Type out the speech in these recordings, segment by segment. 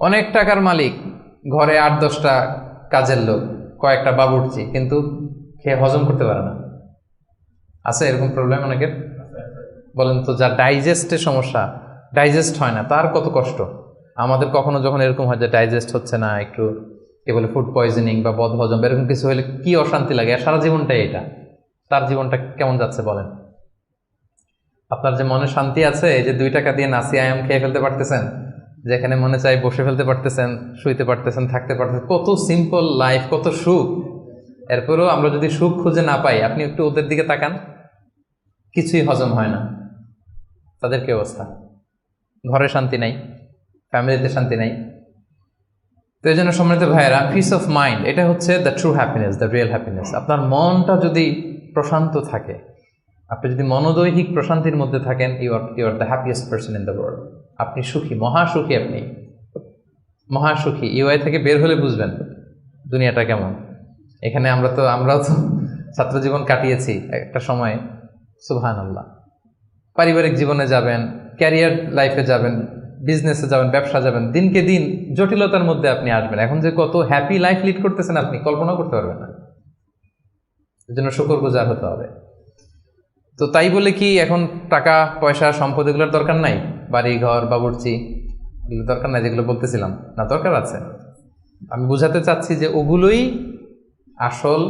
অনেক টাকার মালিক, ঘরে আট, দশটা কাজের লোক, কয়েকটা বাবুর্চি, কিন্তু খেয়ে হজম করতে পারে না। আছে এরকম প্রবলেম অনেকের? বলেন তো, যার ডাইজেস্টের সমস্যা, ডাইজেস্ট হয় না, তার কত কষ্ট? আমাদের কখনো যখন এরকম হয় যে ডাইজেস্ট হচ্ছে না, একটু কে বলে ফুড পয়জনিং বা বদ হজম, এরকম কিছু হলে কি অশান্তি লাগে? সারা জীবনটাই এটা। তার জীবনটা কেমন যাচ্ছে বলেন? আপনার যে মনে শান্তি আছে, এই যে দুই টাকা দিয়ে নাসি আয়াম খেয়ে ফেলতে পারতেছেন? যেখানে মনে চাই বসে ফেলতে পারতেছেন, শুইতে পারতেছেন, থাকতে পারতেছেন, কত সিম্পল লাইফ কত সুখ। এরপরেও আমরা যদি সুখ খুঁজে না পাই, আপনি একটু ওদের দিকে তাকান, কিছুই হজম হয় না। তাদের কি অবস্থা? ঘরে শান্তি নাই, ফ্যামিলিতে শান্তি নাই। তো এই জন্য সম্মানিত ভাইয়েরা পিস অফ মাইন্ড এটা হচ্ছে the true happiness the real happiness আপনার মনটা যদি প্রশান্ত থাকে, আপনি যদি মনোদৈহিক প্রশান্তির মধ্যে থাকেন you are you are the happiest person in the world আপনি সুখী, মহাসুখী আপনি। মহাসুখী, ইউআই থেকে বের হলে বুঝবেন দুনিয়াটা কেমন। এখানে আমরা তো, আমরাও তো ছাত্র জীবন কাটিয়েছি একটা সময়। সুবহান আল্লাহ পারিবারিক জীবনে যাবেন, ক্যারিয়ার লাইফে যাবেন, বিজনেসে যাবেন, ব্যবসা যাবেন, দিনকে দিন জটিলতার মধ্যে আপনি আসবেন। এখন যে কত হ্যাপি লাইফ লিড করতেছেন আপনি কল্পনা করতে পারবেন না। জন্য শুকর গুজার হতে হবে। তো তাই বলে কি এখন টাকা, পয়সা, সম্পদ এগুলোর দরকার নাই? বাড়ি ঘর বাবুর্চি, এগুলো দরকার নাই, যেগুলো বলতেছিলাম। না, দরকার আছে। আমি বুঝাতে চাচ্ছি যে ওগুলোই আসল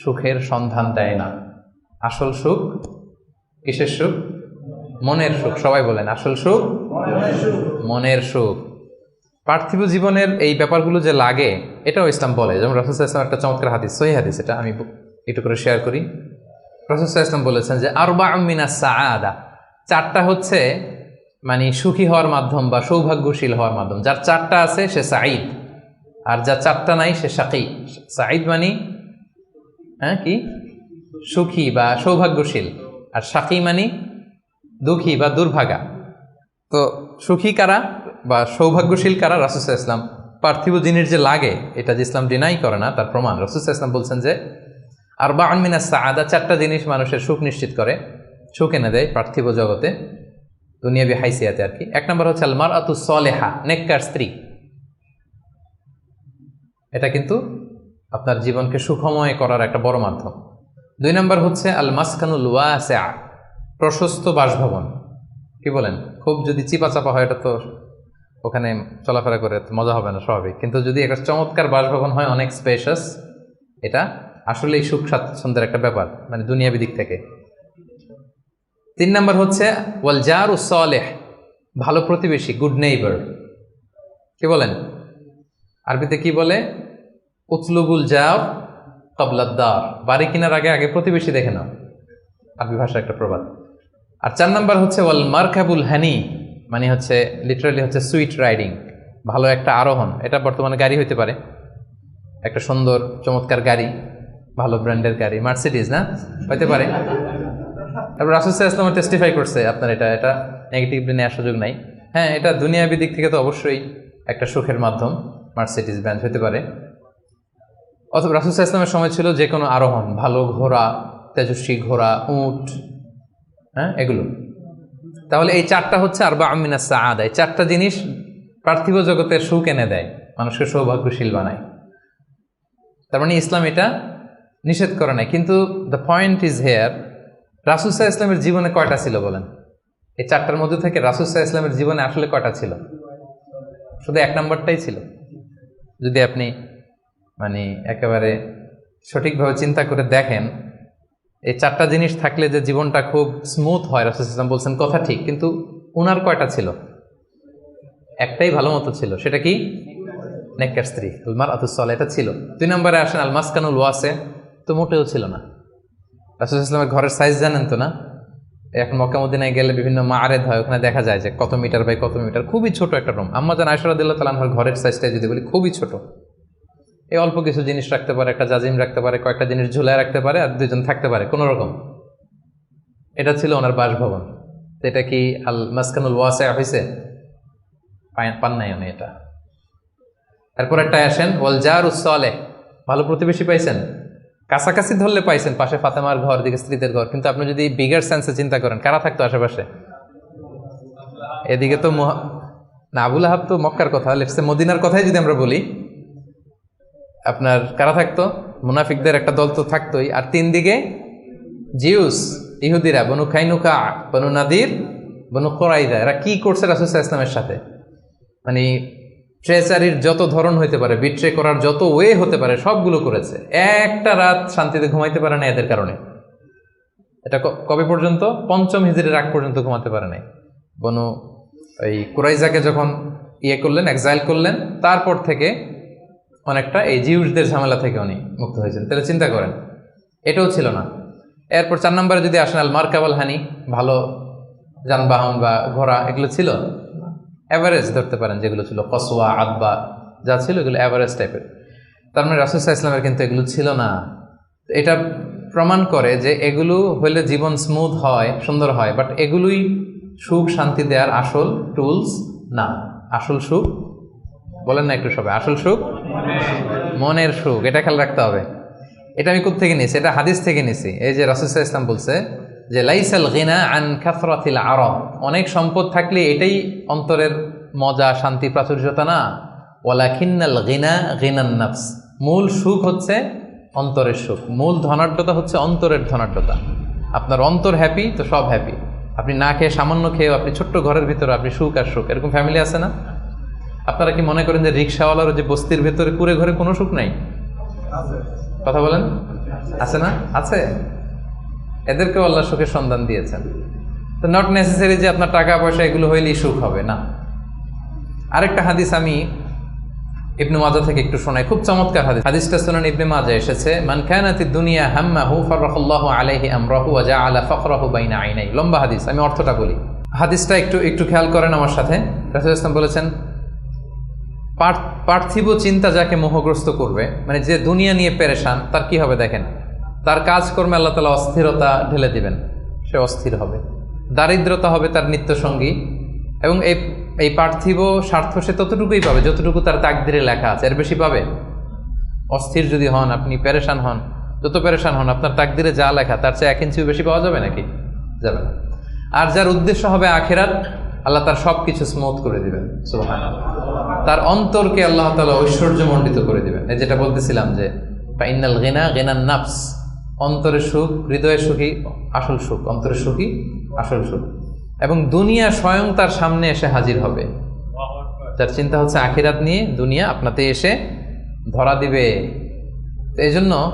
সুখের সন্ধান দেয় না। আসল সুখ কিসের সুখ? মনের সুখ, সবাই বলেন, আসল সুখ? মনের সুখ। পার্থিব জীবনের এই ব্যাপারগুলো যে লাগে, এটাও ইসলাম বলে। যেমন রসুল ইসলাম একটা চমৎকার হাদিস, সহি হাদিস, এটা আমি একটু করে শেয়ার করি। রসুল ইসলাম বলেছেন যে আরবা আমিনা সাআদা, চারটা হচ্ছে মানে সুখী হওয়ার মাধ্যম বা সৌভাগ্যশীল হওয়ার মাধ্যম। যার চারটা আছে, সে সাঈদ। আর যার চারটা নাই, সে সাকি। সাঈদ মানে হ্যাঁ কি? সুখী বা সৌভাগ্যশীল। আর সাকি মানে দুঃখী বা দুর্ভাগা। তো সুখী কারা বা সৌভাগ্যশীল কারা? রাসুসা ইসলাম পার্থিব জিনিস যে লাগে, এটা যে ইসলাম ডিনাই করে না, তার প্রমাণ। রাসুসা ইসলাম বলছেন যে আর বা আনমিনা সাদা চারটা জিনিস মানুষের সুখ নিশ্চিত করে। সুখ এনে দেয় পার্থিব জগতে। দুনিয়াবি হাইসিয়াতে আর কি। এক নম্বর হচ্ছে আলমার আতু সলেহা, নেককার স্ত্রী। এটা কিন্তু আপনার জীবনকে সুখময় করার একটা বড় মাধ্যম। দুই নম্বর হচ্ছে আল মাসকানুল ওয়াসা প্রশস্ত বাসভবন। কি বলেন? খুব যদি চিপা চাপা হয় এটা তো ওখানে চলাফেরা করে মজা হবে না, স্বাভাবিক। কিন্তু যদি একটা চমৎকার বাসভবন হয়, অনেক স্পেশাস এটা আসলেই সুখ স্বাচ্ছন্দ্যের একটা ব্যাপার মানে দুনিয়াবি দিক থেকে। তিন নম্বর হচ্ছে, ওয়াল জার উসলেহ ভালো প্রতিবেশী গুড নেইবার কি বলেন? আরবিতে কি বলে? উতলুবুল জার কবলাদ্দার বাড়ি কেনার আগে আগে প্রতিবেশী দেখে নাও। আরবি ভাষা একটা প্রবাদ। আর চার নাম্বার হচ্ছে, ওয়াল মার্কাবুল হ্যানি মানে হচ্ছে লিটারালি হচ্ছে সুইট রাইডিং ভালো একটা আরোহণ। এটা বর্তমানে গাড়ি হইতে পারে। একটা সুন্দর, চমৎকার গাড়ি, ভালো ব্র্যান্ডের গাড়ি। মার্সিডিজ না? হইতে পারে। তারপর রাসুসাহ ইসলাম টেস্টিফাই করছে আপনার এটা এটা নেগেটিভলি নেওয়ার সুযোগ নাই। হ্যাঁ এটা দুনিয়াবি দিক থেকে তো অবশ্যই একটা সুখের মাধ্যম মার্সিডিজ ব্র্যান্ড হতে পারে। অথবা রাসুসাহ ইসলামের সময় ছিল যে কোনো আরোহণ, ভালো ঘোড়া, তেজস্বী ঘোড়া, উট হ্যাঁ এগুলো। তাহলে এই চারটা হচ্ছে আর বা আমিনা সাদ এই চারটা জিনিস পার্থিব জগতের সুখ এনে দেয়, মানুষকে সৌভাগ্যশীল বানায়। তার মানে ইসলাম এটা নিষেধ করে নাই। কিন্তু দ্য পয়েন্ট ইজ হেয়ার রাসুসাহ ইসলামের জীবনে কয়টা ছিল বলেন? এই চারটার মধ্যে থেকে রাসুসাহ ইসলামের জীবনে আসলে কয়টা ছিল? শুধু এক নম্বরটাই ছিল। যদি আপনি মানে একেবারে সঠিকভাবে চিন্তা করে দেখেন, এই চারটা জিনিস থাকলে যে জীবনটা খুব স্মুথ হয়, রাসুল ইসলাম বলছেন, কথা ঠিক। কিন্তু ওনার কয়টা ছিল? একটাই ভালো মতো ছিল। সেটা কি? নেককার স্ত্রী আলমার আতুসল এটা ছিল। দুই নম্বরে আসেন, আলমাসকানুল ওয়াসে, তো মোটেও ছিল না। রাসুল ইসলামের ঘরের সাইজ জানেন তো না? এখন মক্কামুদ্দিনায় গেলে বিভিন্ন মারেদ হয়, ওখানে দেখা যায় যে কত মিটার বাই কত মিটার, খুবই ছোট একটা রুম আম্মা জান আয়সরাদিল্লাহ তালানহর ঘরের সাইজটা যদি বলি, খুবই ছোট। এই অল্প কিছু জিনিস রাখতে পারে, একটা জাজিম রাখতে পারে, কয়েকটা জিনিস ঝুলায় রাখতে পারে, আর দুজন থাকতে পারে, কোনো রকম। এটা ছিল ওনার বাসভবন। এটা কি আল মাসকানুল ওয়াসে হয়েছে পান নাই উনি এটা। তারপর একটা আসেন, ওয়াল জার উসলে ভালো প্রতিবেশী পাইছেন? কাছাকাছি ধরলে পাইছেন, পাশে ফাতেমার ঘর, দিকে স্ত্রীদের ঘর। কিন্তু আপনি যদি বিগার সেন্সে চিন্তা করেন, কারা থাকতো আশেপাশে? এদিকে তো না, আবুল আহাব তো মক্কার কথা লেটসে মদিনার কথাই যদি আমরা বলি, আপনার কারা থাকতো? মুনাফিকদের একটা দল তো থাকতোই। আর তিন দিকে জিউস, ইহুদিরা, বনু খাইনুকা, বনু নাদির, বনু কোরাইদা। এরা কি করছে রাসুসাহ ইসলামের সাথে? মানে ট্রেচারির যত ধরন হইতে পারে, বিট্রে করার যত ওয়ে হতে পারে, সবগুলো করেছে। একটা রাত শান্তিতে ঘুমাইতে পারে না এদের কারণে। এটা কবে পর্যন্ত? পঞ্চম হিজড়ির আগ পর্যন্ত ঘুমাতে পারে নাই। বনু, এই কুরাইজাকে যখন ইয়ে করলেন এক্সাইল করলেন, তারপর থেকে অনেকটা এই জিউসদের ঝামেলা থেকে উনি মুক্ত হয়েছেন। তাহলে চিন্তা করেন, এটাও ছিল না। এরপর চার নম্বরে যদি আসেন আল মার্কাবাল হানি ভালো যানবাহন বা ঘোড়া, এগুলো ছিল। অ্যাভারেজ ধরতে পারেন, যেগুলো ছিল কসোয়া আদবা যা ছিল এগুলো অ্যাভারেজ টাইপের। তার মানে রাসুসা ইসলামের কিন্তু এগুলো ছিল না। এটা প্রমাণ করে যে এগুলো হইলে জীবন স্মুথ হয়, সুন্দর হয় বাট এগুলোই সুখ, শান্তি দেওয়ার আসল টুলস না। আসল সুখ? বলেন না একটু সবাই, আসল সুখ? মনের সুখ, এটা খেয়াল রাখতে হবে। এটা আমি কোথেকে নিয়েছি, এটা হাদিস থেকে নিয়েছি। এই যে রাসুসা ইসলাম বলছে যে লাইসাল গিনা আন খাফরাতিল আরব। অনেক সম্পদ থাকলে এটাই অন্তরের মজা শান্তি প্রাচুর্যতা না। ওয়ালাকিন্নাল গিনা গিনান নাফস। মূল সুখ হচ্ছে অন্তরের সুখ। মূল ধনাঢ্যতা হচ্ছে অন্তরের ধনাঢ্যতা। আপনার অন্তর হ্যাপি তো সব হ্যাপি আপনি না খেয়ে সামান্য খেয়েও আপনি ছোট্ট ঘরের ভিতরে আপনি সুখ আর সুখ। এরকম ফ্যামিলি আছে না? আপনারা কি মনে করেন যে রিক্সাওয়ালার যে বস্তির ভেতরে কুড়ে ঘরে কোনো সুখ নাই? কথা বলেন? আছে না? আছে? এদেরকেও আল্লাহ সুখের সন্ধান দিয়েছেন। তো নট নেসেসারি যে আপনার টাকা, পয়সা, এগুলো হইলেই সুখ হবে, না। আরেকটা হাদিস আমি ইবনে মাজা থেকে একটু শোনাই, খুব চমৎকার হাদিস। হাদিসটা শুনান ইবনে মাজা এসেছে, মান কানাতি দুনিয়া হাম্মাহু ফারাকাল্লাহু আলাইহি আমরাহু ওয়া জাআলা ফাকরাহু বাইনা আইনাই। লম্বা হাদিস, আমি অর্থটা বলি। হাদিসটা একটু একটু খেয়াল করেন আমার সাথে। রাসূল ইসলাম বলেছেন পার্থিব চিন্তা যাকে মোহগ্রস্ত করবে মানে যে দুনিয়া নিয়ে পেরেশান, তার কি হবে দেখেন? তার কাজকর্মে আল্লাহ তালা অস্থিরতা ঢেলে দিবেন, সে অস্থির হবে। দারিদ্রতা হবে তার নিত্যসঙ্গী এবং এই এই পার্থিব স্বার্থ সে ততটুকুই পাবে, যতটুকু তার তাকদিরে লেখা আছে। এর বেশি পাবে? অস্থির যদি হন, আপনি প্যারেশান হন, যত প্যারেশান হন, আপনার তাকদিরে যা লেখা, তার চেয়ে এক ইঞ্চিও বেশি পাওয়া যাবে নাকি? যাবে না। আর যার উদ্দেশ্য হবে আখেরাত, আল্লাহ তার সব কিছু স্মুথ করে দিবেন। তার অন্তরকে আল্লাহ তালা ঐশ্বর্যমণ্ডিত করে দিবেন। এই যেটা বলতেছিলাম যে ইন্নাল গেনা গেনার নাফস। অন্তরের সুখ হৃদয়ের সুখী, আসল সুখ অন্তরের সুখী, আসল সুখ। এবং দুনিয়া স্বয়ং তার সামনে এসে হাজির হবে। যার চিন্তা হচ্ছে আখিরাত নিয়ে দুনিয়া আপনাতে এসে ধরা দিবে। এই জন্য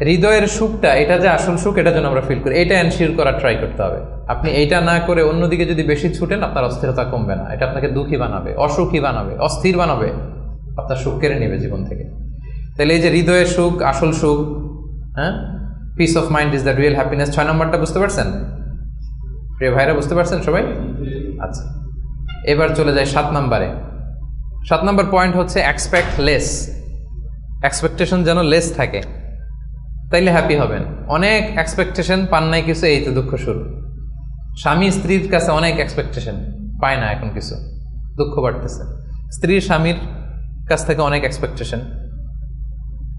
হৃদয়ের সুখটা, এটা যে আসল সুখ, এটা যেন আমরা ফিল করি, এটা এনশিওর করার ট্রাই করতে হবে। আপনি এইটা না করে অন্যদিকে যদি বেশি ছুটেন, আপনার অস্থিরতা কমবে না। এটা আপনাকে দুঃখী বানাবে, অসুখী বানাবে, অস্থির বানাবে। আপনার সুখ কেড়ে নেবে জীবন থেকে। তাহলে এই যে হৃদয়ের সুখ, আসল সুখ হ্যাঁ? Peace of mind is the real happiness ছয় নম্বরটা বুঝতে পারছেন? প্রিয় ভাইরা, বুঝতে পারছেন সবাই? আচ্ছা এবার চলে যায় সাত নম্বরে। সাত নম্বর পয়েন্ট হচ্ছে এক্সপেক্ট লেস এক্সপেকটেশন যেন লেস থাকে। তাইলে হ্যাপি হবেন। অনেক এক্সপেকটেশন পান নাই কিছু, এই তো দুঃখ শুরু। স্বামী স্ত্রীর কাছে অনেক এক্সপেকটেশন পায় না এখন কিছু। দুঃখ বাড়তেছে। স্ত্রী স্বামীর কাছ থেকে অনেক এক্সপেকটেশন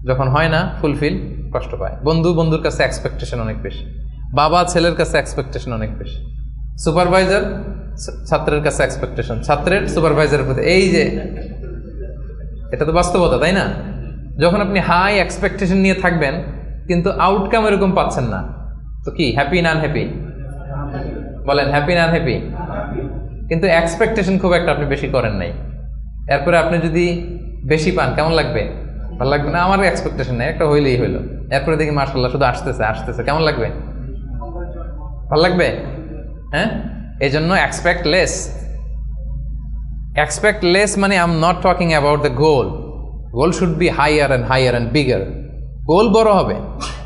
যখন হয় না ফুলফিল কষ্ট পায়। বন্ধু, বন্ধুর কাছে এক্সপেকটেশন অনেক বেশি। বাবা, ছেলের কাছে এক্সপেকটেশন অনেক বেশি। সুপারভাইজার ছাত্রের কাছে এক্সপেকটেশন ছাত্রের সুপারভাইজারের প্রতি এই যে, এটা তো বাস্তবতা, তাই না? যখন আপনি হাই এক্সপেকটেশন নিয়ে থাকবেন, কিন্তু আউটকাম এরকম পাচ্ছেন না, তো কি হ্যাপি না হ্যাপি বলেন হ্যাপি না হ্যাপি কিন্তু এক্সপেকটেশন খুব একটা আপনি বেশি করেন নাই। এরপরে আপনি যদি বেশি পান, কেমন লাগবে? ভালো লাগবে না? আমার এক্সপেকটেশন নেই, একটা হইলেই হইল। এরপরে দেখি মার্শাল্লাহ শুধু আসতেছে আসতেছে। কেমন লাগবে? ভালো লাগবে? হ্যাঁ? এই জন্য এক্সপেক্ট লেস এক্সপেক্ট লেস মানে I am not talking about the goal goal should be higher and higher and bigger goal বড় হবে,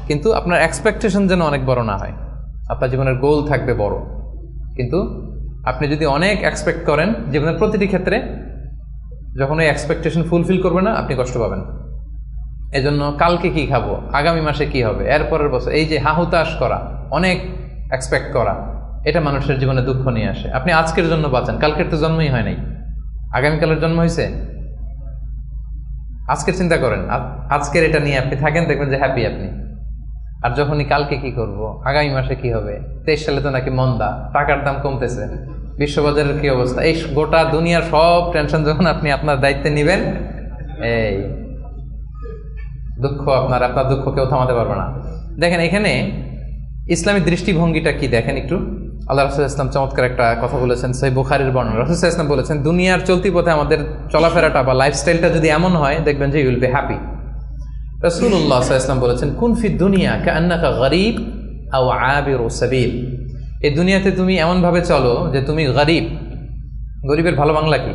কিন্তু আপনার এক্সপেকটেশন যেন অনেক বড় না হয়। আপনার জীবনের গোল থাকবে বড়। কিন্তু আপনি যদি অনেক এক্সপেক্ট করেন, জীবনের প্রতিটি ক্ষেত্রে, যখন ওই এক্সপেকটেশন ফুলফিল করবে না, আপনি কষ্ট পাবেন। এজন্য কালকে কি খাব? আগামী মাসে কি হবে? এরপরের বছর এই যে হাহুতাশ করা, অনেক এক্সপেক্ট করা, এটা মানুষের জীবনে দুঃখ নিয়ে আসে। আপনি আজকের জন্য বাঁচান, কালকের তো জন্মই হয় নাই। আগামীকালের জন্ম হয়েছে আজকের চিন্তা করেন আজকের এটা নিয়ে আপনি থাকেন, দেখবেন যে হ্যাপি আপনি। আর যখনই কালকে কি করব, আগামী মাসে কি হবে? তেইশ সালে তো নাকি মন্দা, টাকার দাম কমতেছে। বিশ্ববাজারের কি অবস্থা? এই গোটা দুনিয়ার সব টেনশন যখন আপনি আপনার দায়িত্বে নেবেন, এই দুঃখ আপনার আপনার দুঃখ কেউ থামাতে পারবে না। দেখেন, এখানে ইসলামী দৃষ্টিভঙ্গিটা কি দেখেন একটু? আল্লাহ রসুল ইসলাম চমৎকার একটা কথা বলেছেন সেই বুখারির বর্ণনা রসুল ইসলাম বলেছেন, দুনিয়ার চলতি পথে আমাদের চলাফেরাটা বা লাইফস্টাইলটা যদি এমন হয়, দেখবেন যে ইউল বি হ্যাপি রসুল্লাহ ইসলাম বলেছেন কুনফি দুনিয়া কে আন্নাকা গরিব আও আবির ও সাবিল? এই দুনিয়াতে তুমি এমনভাবে চলো যে তুমি গরিব। গরিবের ভালো বাংলা কি?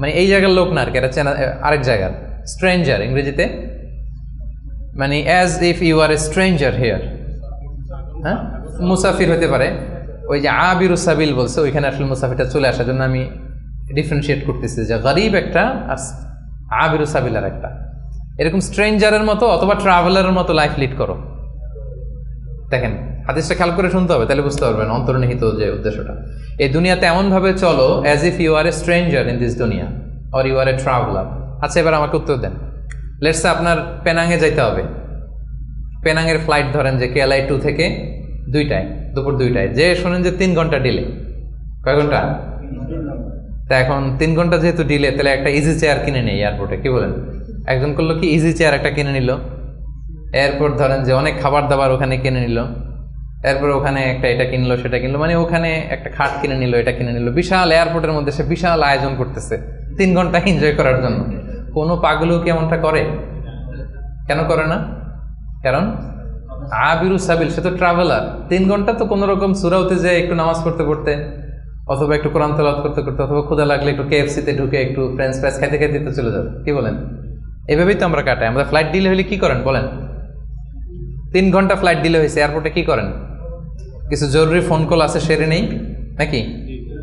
মানে এই জায়গার লোক না আর কি, এটা চেনা আরেক জায়গার। স্ট্রেঞ্জার ইংরেজিতে? মানে as if you are a stranger here হ্যাঁ? মুসাফির হতে পারে। ওই যে আবির সাবিল বলছে, ওইখানে আসলে মুসাফিরটা চলে আসার জন্য আমি ডিফারেন্সিয়েট করতেছি যে গরিব একটা আর আবির সাবিল আর একটা। এরকম স্ট্রেঞ্জারের মতো অথবা ট্রাভেলারের মতো লাইফ লিড করো। দেখেন, হাদিসটা খেয়াল করে শুনতে হবে, তাহলে বুঝতে পারবেন অন্তর্নিহিত যে উদ্দেশ্যটা। এই দুনিয়াতে এমনভাবে চলো as if you are a stranger in this দুনিয়া or you are a traveller আচ্ছা এবার আমাকে উত্তর দেন। লেটসে আপনার পেনাঙে যাইতে হবে। পেনাঙের ফ্লাইট ধরেন যে কেএলআই টু থেকে দুইটায়, দুপুর দুইটায়। যে শোনেন যে তিন ঘণ্টা ডিলে কয় ঘণ্টা? তা এখন তিন ঘণ্টা যেহেতু ডিলে তাহলে একটা ইজি চেয়ার কিনে নেই এয়ারপোর্টে কি বলেন? একজন করল কি ইজি চেয়ার একটা কিনে নিল। এয়ারপোর্ট ধরেন যে অনেক খাবার দাবার ওখানে কিনে নিল। এরপর ওখানে একটা এটা কিনলো সেটা কিনলো মানে ওখানে একটা খাট কিনে নিল, এটা কিনে নিল। বিশাল এয়ারপোর্টের মধ্যে সে বিশাল আয়োজন করতেছে। তিন ঘণ্টা এনজয় করার জন্য। কোনো পাগলও কি এমনটা করে? কেন করে না? কারণ আবিরু সাবিল, সে তো ট্রাভেলার তিন ঘণ্টা তো কোনো রকম সুরাউতে যে একটু নামাজ পড়তে পড়তে, অথবা একটু কোরআন তেলাওয়াত করতে করতে, অথবা ক্ষুদা লাগলে একটু কেএফসিতে ঢুকে একটু ফ্রেঞ্চ ফ্রাইস খাইতে খাইতে তো চলে যাবে। কি বলেন? এভাবেই তো আমরা কাটাই। আমাদের ফ্লাইট ডিলে হলে কি করেন বলেন? তিন ঘণ্টা ফ্লাইট ডিলে হয়েছে এয়ারপোর্টে কি করেন? কিছু জরুরি ফোন কল আছে, সেরে নেই? নাকি?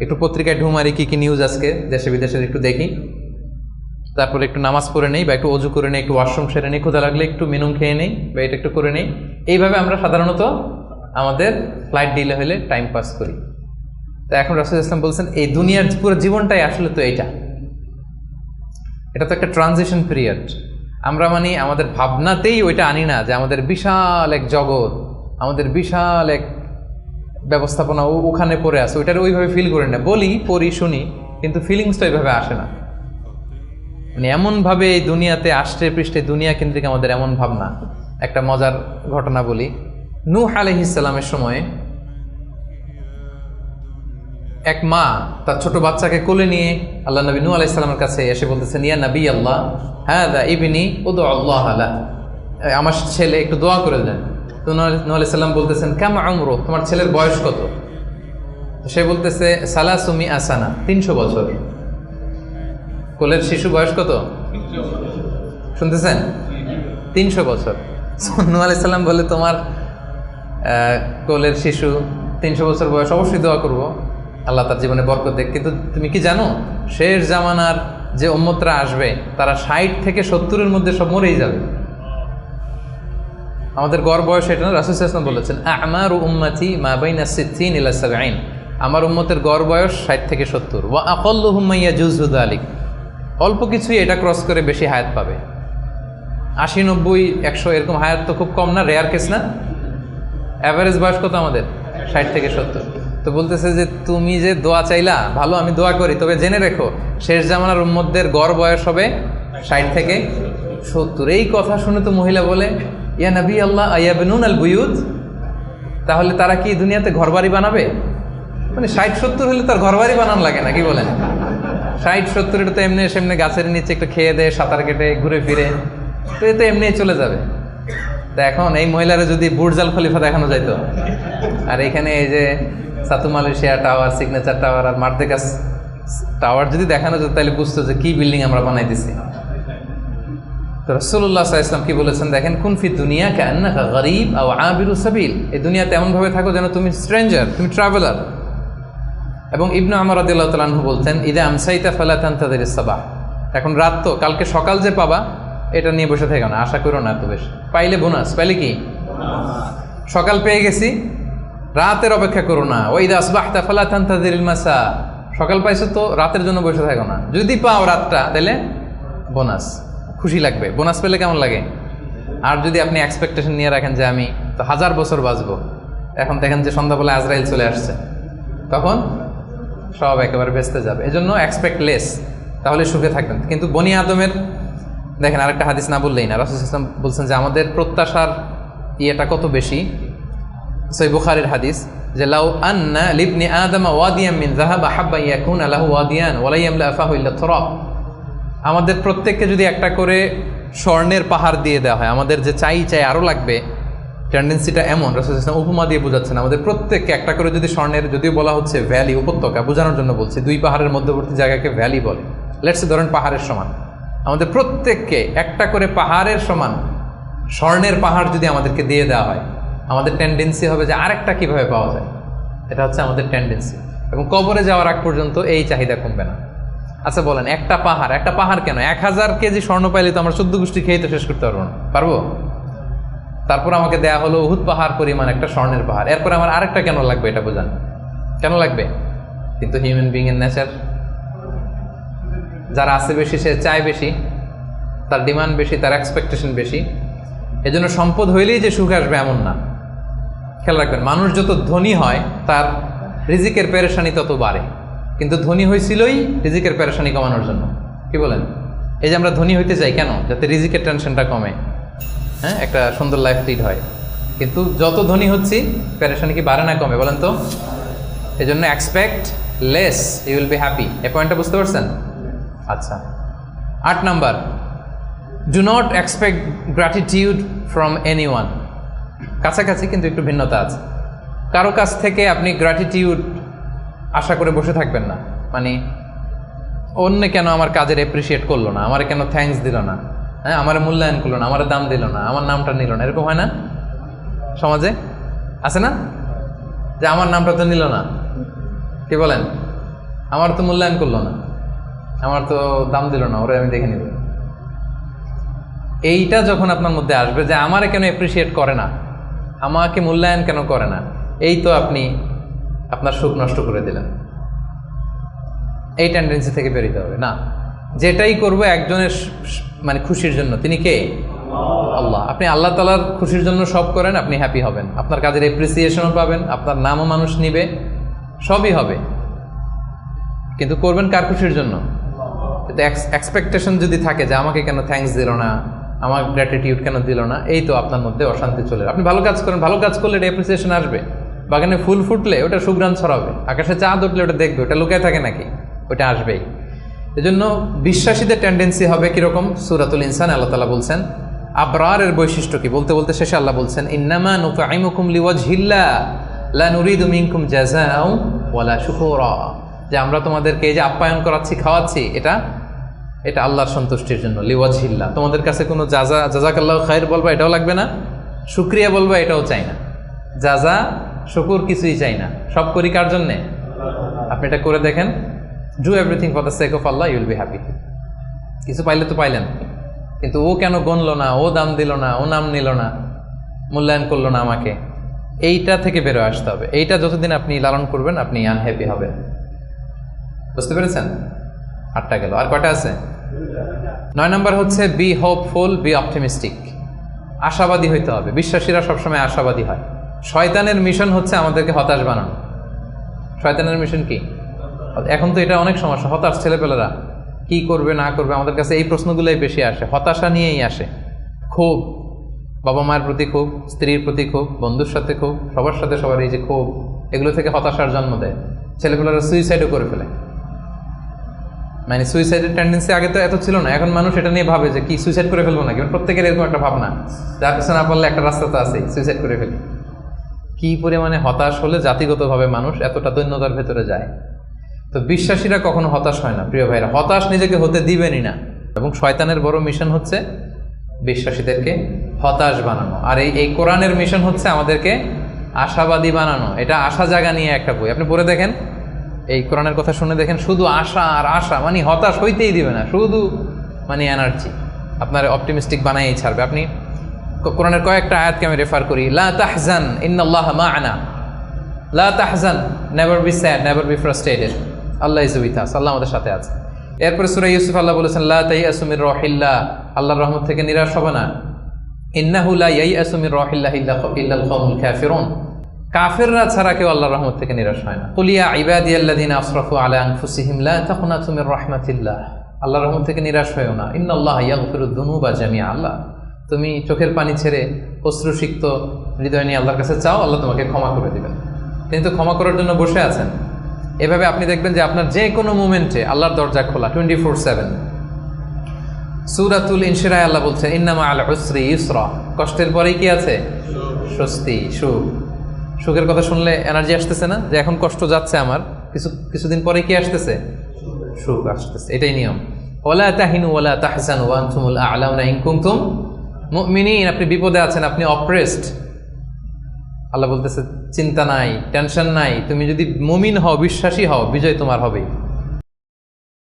একটু পত্রিকায় ঢুমারি, কি কি নিউজ আজকে দেশে বিদেশের একটু দেখি। তারপর একটু নামাজ পড়ে নেই বা একটু অজু করে নেই, একটু ওয়াশরুম সেরে নেই ক্ষুদা লাগলে একটু মিনুম খেয়ে নেই বা এটা একটু করে নেই। এইভাবে আমরা সাধারণত আমাদের ফ্লাইট ডিলে হলে টাইম পাস করি। তো এখন রাসুল ইসলাম বলছেন, এই দুনিয়ার পুরো জীবনটাই আসলে তো এইটা। এটা তো একটা ট্রানজিশন পিরিয়ড আমরা মানে আমাদের ভাবনাতেই ওইটা আনি না যে আমাদের বিশাল এক জগৎ, আমাদের বিশাল এক ব্যবস্থাপনা ওখানে পড়ে আছে। ওইটার ওইভাবে ফিল করি না। বলি, পড়ি, শুনি, কিন্তু ফিলিংসটা ওইভাবে আসে না। মানে এমনভাবে এই দুনিয়াতে আষ্টে পৃষ্ঠে দুনিয়া কেন্দ্রিক আমাদের এমন ভাবনা। একটা মজার ঘটনা বলি। নূহ আলহিসাল্লামের সময়ে এক মা তার ছোট বাচ্চাকে কোলে নিয়ে আল্লাহ নবী নু আলাইসাল্লামের কাছে এসে বলতেছেন, ইয়া নবী আল্লাহ হ্যাঁ দা ইবিনি ও দো আল্লাহ আল্লাহ আমার ছেলে একটু দোয়া করে দেন। তো নু আলাইসাল্লাম বলতেছেন কেমন আমরো তোমার ছেলের বয়স কত? সে বলতেছে সালাসুমি আসানা তিনশো বছর। কোলের শিশু বয়স কত? শুনতেছেন? তিনশো বছর। নু আলাইসাল্লাম বলে তোমার কোলের শিশু তিনশো বছর বয়স, অবশ্যই দোয়া করব। আল্লাহ তার জীবনে বরকত দেখ কিন্তু তুমি কি জানো, শেষ জামানার যে উম্মতরা আসবে, তারা ষাট থেকে সত্তরের মধ্যে সব মরেই যাবে। আমাদের গড় বয়স এটা না? রাসুল ইসলাম বলেছেন, আমার উম্মাতি মা বাইনা সিদ্দিন ইলা আমার উম্মতের গড় বয়স ষাট থেকে সত্তর। ওয়া আকল্লু হুম্মাইয়া জুজহুদ আলিক অল্প কিছুই এটা ক্রস করে বেশি হায়াত পাবে। আশি, নব্বই, একশো এরকম হায়াত তো খুব কম না রেয়ার কেস না? অ্যাভারেজ বয়স কত আমাদের? ষাট থেকে সত্তর। তো বলতেছে যে, তুমি যে দোয়া চাইলা, ভালো, আমি দোয়া করি, তবে জেনে রেখো, শেষ জামানার উম্মদের গড় বয়স হবে ষাট থেকে সত্তর। এই কথা শুনে তো মহিলা বলে, ইয়া নবী আল্লাহ আয়া বেনুন আল বুয়ুদ তাহলে তারা কি দুনিয়াতে ঘরবাড়ি বানাবে? মানে ষাট, সত্তর হলে তার ঘরবাড়ি বানানো লাগে না, কি বলেন? ষাট, সত্তর তো এমনি সেমনি গাছের নিচে একটু খেয়ে দেয় সাঁতার কেটে ঘুরে ফিরে, তো এ তো এমনি চলে যাবে। তা এখন এই মহিলারা যদি বুর্জাল খলিফা দেখানো যাইতো, আর এখানে এই যে সাতু মালয়েশিয়া টাওয়ার, সিগনেচার টাওয়ার আর মার্দেকাস টাওয়ার যদি দেখানো যেত, তাহলে বুঝতো যে কি বিল্ডিং আমরা বানাই দিছি। তো রসুল্লাহ ইসলাম কি বলেছেন, দেখেন কুনফি দুনিয়া কেন গরিব আও আবিরু সাবিল। এই দুনিয়াতে এমনভাবে থাকো যেন তুমি স্ট্রেঞ্জার, তুমি ট্রাভেলার। এবং ইবনু আমার আদিল্লাহ তালাহু বলতেন ঈদে আমসাইতা ফালাতান তাদের সাবাহ। এখন রাত তো, কালকে সকাল যে পাবা, এটা নিয়ে বসে থেকো না, আশা করো না এত বেশ। পাইলে বোনাস, পাইলে কি? সকাল পেয়ে গেছি, রাতের অপেক্ষা করো না। ওই দাস বাহতা ফালাতান তাদের মাসা। সকাল পাইছো তো, রাতের জন্য বসে থাকো না। যদি পাও রাতটা তাহলে বোনাস, খুশি লাগবে। বোনাস পেলে কেমন লাগে? আর যদি আপনি এক্সপেকটেশন নিয়ে রাখেন যে আমি তো হাজার বছর বাঁচবো, এখন দেখেন যে সন্ধ্যাবেলা আজরাইল চলে আসছে। তখন সব একেবারে বেচতে যাবে। এজন্য এক্সপেক্ট লেস তাহলে সুখে থাকবেন। কিন্তু বনি আদমের, দেখেন আরেকটা হাদিস না বললেই না। রাসুল ইসলাম বলছেন যে, আমাদের প্রত্যাশার ইয়েটা কত বেশি? সই বুখারের হাদিস যে, লাউ আন্না লিবনি আদমা ওয়াদিয়াম মিন যাহাব আহাব্বা ইয়াকুন আলাহু ওয়াদিয়ান ওয়ালা ইয়ামলা আফাহু ইল্লা তুরাব আমাদের প্রত্যেককে যদি একটা করে স্বর্ণের পাহাড় দিয়ে দেওয়া হয়, আমাদের যে চাই চাই আরও লাগবে টেন্ডেন্সিটা এমন, রসুল ইসলাম উপমা দিয়ে বোঝাচ্ছেন। আমাদের প্রত্যেককে একটা করে যদি স্বর্ণের, যদিও বলা হচ্ছে ভ্যালি, উপত্যকা, বোঝানোর জন্য বলছি, দুই পাহাড়ের মধ্যবর্তী জায়গাকে ভ্যালি বলে। লেটস ধরেন পাহাড়ের সমান। আমাদের প্রত্যেককে একটা করে পাহাড়ের সমান, স্বর্ণের পাহাড় যদি আমাদেরকে দিয়ে দেওয়া হয়, আমাদের টেন্ডেন্সি হবে যে আরেকটা কীভাবে পাওয়া যায়? এটা হচ্ছে আমাদের টেন্ডেন্সি এবং কবরে যাওয়ার আগ পর্যন্ত এই চাহিদা কমবে না। আচ্ছা বলেন, একটা পাহাড় একটা পাহাড় কেন? এক হাজার কেজি স্বর্ণ পাইলে তো আমরা চোদ্দ গোষ্ঠী খেয়ে তো শেষ করতে পারব না। পারব? তারপর আমাকে দেয়া হলো উহুদ পাহাড় পরিমাণ একটা স্বর্ণের পাহাড়। এরপর আমার আরেকটা কেন লাগবে এটা বোঝান? কেন লাগবে? কিন্তু হিউম্যান এর নেচার যারা আছে বেশি, সে চায় বেশি, তার ডিমান্ড বেশি, তার এক্সপেকটেশন বেশি। এজন্য সম্পদ হইলেই যে সুখ আসবে এমন না। খেয়াল রাখবেন, মানুষ যত ধনী হয়, তার রিজিকের পেরেশানি তত বাড়ে। কিন্তু ধনী হয়েছিলই রিজিকের পেরেশানি কমানোর জন্য। কি বলেন? এই যে আমরা ধনী হইতে চাই কেন? যাতে রিজিকের টেনশনটা কমে। হ্যাঁ একটা সুন্দর লাইফ লিড হয়। কিন্তু যত ধনী হচ্ছি, পেরেশানি কি বাড়ে না কমে, বলেন তো? এই জন্য expect less you will be happy এ পয়েন্টটা বুঝতে পারছেন? আচ্ছা। আট number. Do not expect gratitude from anyone কাছাকাছি কিন্তু একটু ভিন্নতা আছে। কারও কাছ থেকে আপনি গ্র্যাটিটিউড আশা করে বসে থাকবেন না। মানে অন্য কেন আমার কাজের অ্যাপ্রিসিয়েট করল না? আমার কেন থ্যাঙ্কস দিল না? হ্যাঁ আমার মূল্যায়ন করল না, আমার দাম দিল না, আমার নামটা নিল না, এরকম হয় না? সমাজে? আছে না? যে আমার নামটা তো নিল না। কি বলেন? আমার তো মূল্যায়ন করল না। আমার তো দাম দিল না, ওরা আমি দেখে নিব। এইটা যখন আপনার মধ্যে আসবে যে আমারে কেন অ্যাপ্রিসিয়েট করে না, আমাকে মূল্যায়ন কেন করে না, এই তো আপনি আপনার সুখ নষ্ট করে দিলেন। এই টেন্ডেন্সি থেকে বেরোতে হবে না? যেটাই করব একজনের মানে খুশির জন্য। তিনি কে? আল্লাহ। আপনি আল্লাহ তালার খুশির জন্য সব করেন, আপনি হ্যাপি হবেন। আপনার কাজের এপ্রিসিয়েশনও পাবেন, আপনার নামও মানুষ নিবে, সবই হবে। কিন্তু করবেন কার খুশির জন্য? কিন্তু এক্সপেকটেশন যদি থাকে যে আমাকে কেন থ্যাঙ্কস দিল না, আমার গ্র্যাটিটিউড কেন দিল না, এই তো আপনার মধ্যে অশান্তি চলে আপনি ভালো কাজ করেন, ভালো কাজ করলে এটা অ্যাপ্রিসিয়েশন আসবে। বাগানে ফুল ফুটলে ওটা সুগ্রাণ ছড়াবে। আকাশে চাঁদ উঠলে ওটা দেখবে, ওটা লুকায় থাকে নাকি? ওটা আসবেই। এজন্য বিশ্বাসীদের টেন্ডেন্সি হবে কীরকম? সুরাতুল ইনসান, আল্লাহ তালা বলছেন। আবরারের বৈশিষ্ট্য কি? বলতে বলতে শেষে আল্লাহ বলছেন, ইন্নামা নুফাইমুকুম লিওয়াজহিল্লা লা যে আমরা তোমাদেরকে এই যে আপ্যায়ন করাচ্ছি, খাওয়াচ্ছি, এটা এটা আল্লাহর সন্তুষ্টির জন্য লিওয়াজহিল্লা তোমাদের কাছে কোনো জাজা জাজাকাল্লাহ খায়ের বলবা, এটাও লাগবে না। শুক্রিয়া বলবা, এটাও চাই না। জাজা শুকুর কিছুই চাই না। সব করি কার জন্যে? আপনি এটা করে দেখেন। Do everything for the sake of Allah you'll be happy কিছু পাইলে তো পাইলেন। কিন্তু ও কেন গণলো না? ও দাম দিল না? ও নাম নিল না? মূল্যায়ন করল না আমাকে? এইটা থেকে বেরো আসতে হবে। এইটা যতদিন আপনি লালন করবেন, আপনি আনহ্যাপি হবেন। বুঝতে পেরেছেন? আটটা গেল। আর কটা আছে? নয় নম্বর হচ্ছে বি হোপফুল বি অপটিমিস্টিক আশাবাদী হইতে হবে। বিশ্বাসীরা সবসময় আশাবাদী হয়। শয়তানের মিশন হচ্ছে আমাদেরকে হতাশ বানানো। শয়তানের মিশন কি? এখন তো এটা অনেক সমস্যা, হতাশ ছেলেপেলেরা। কি করবে, না করবে, আমাদের কাছে এই প্রশ্নগুলোই বেশি আসে। হতাশা নিয়েই আসে। ক্ষোভ, বাবা মায়ের প্রতি ক্ষোভ, স্ত্রীর প্রতি ক্ষোভ, বন্ধুর সাথে ক্ষোভ, সবার সাথে সবার এই যে ক্ষোভ, এগুলো থেকে হতাশার জন্ম দেয়। ছেলেপেলেরা সুইসাইডও করে ফেলে। মানে সুইসাইডের টেন্ডেন্সি আগে তো এত ছিল না, এখন মানুষ এটা নিয়ে ভাবে যে কি সুইসাইড করে ফেলব নাকি? মানে প্রত্যেকের এরকম একটা ভাবনা। যার পিছনে না পারলে একটা রাস্তা তো আছেই সুইসাইড করে ফেলি। কি পরিমাণে হতাশ হলে জাতিগতভাবে মানুষ এতটা দৈন্যতার ভেতরে যায়? তো বিশ্বাসীরা কখনো হতাশ হয় না, প্রিয় ভাইরা। হতাশ নিজেকে হতে দিবেনই না। এবং শয়তানের বড় মিশন হচ্ছে বিশ্বাসীদেরকে হতাশ বানানো। আর এই এই কোরআনের মিশন হচ্ছে আমাদেরকে আশাবাদী বানানো। এটা আশা জাগা নিয়ে একটা বই। আপনি পড়ে দেখেন, এই কোরআনের কথা শুনে দেখেন, শুধু আশা আর আশা মানে হতাশ হইতেই দিবে না, শুধু মানে এনার্জি আপনার অপটিমিস্টিক বানাই ছাড়বে। আপনি কোরআনের কয়েকটা আয়াতকে আমি রেফার করি, লা তাহজান ইন্নাল্লাহ মা'ানা লা তাহজান never be sad never be frustrated আল্লাহ আস আল্লাহ আমাদের সাথে আছে। এরপরে সুরাই ইউসুফ আল্লাহ বলেছেন, লা তাইয়াসুমির রাহিল্লা আল্লাহর রহমত থেকে নিরাশ হবে না। ইয়াইয়াসুমির রাহিল্লাহ ছাড়া থেকে নিরাশ হয় না। আলা রহমত থেকে নিরাশ না। আল্লাহ, তুমি চোখের পানি ছেড়ে অশ্রুসিক্ত হৃদয় নিয়ে আল্লাহর কাছে চাও, আল্লাহ তোমাকে ক্ষমা করে দিবেন। তিনি তো ক্ষমা করার জন্য বসে আছেন। এভাবে আপনি দেখবেন যে আপনার যে কোনো মুমেন্টে আল্লাহর দরজা খোলা টোয়েন্টি ফোর সেভেন সুরাতুল ইনশিরায় আল্লাহ বলছেন ইন্নামা আল উসরি ইসরা কষ্টের পরেই কি আছে? স্বস্তি, সুখ। সুখের কথা শুনলে এনার্জি আসতেছে না? যে এখন কষ্ট যাচ্ছে আমার, কিছু, কিছুদিন পরে কি আসতেছে? সুখ আসতেছে, এটাই নিয়ম। ওলা তাহিনু ওলা তাহসান ওয়ান তুমুল আলাউনা ইনকুমতুম মুমিনিন। আপনি বিপদে আছেন, আপনি অপ্রেসড আল্লাহ বলতেছে, চিন্তা নাই টেনশন নাই। তুমি যদি মুমিন হও, বিশ্বাসী হও, বিজয় তোমার হবেই।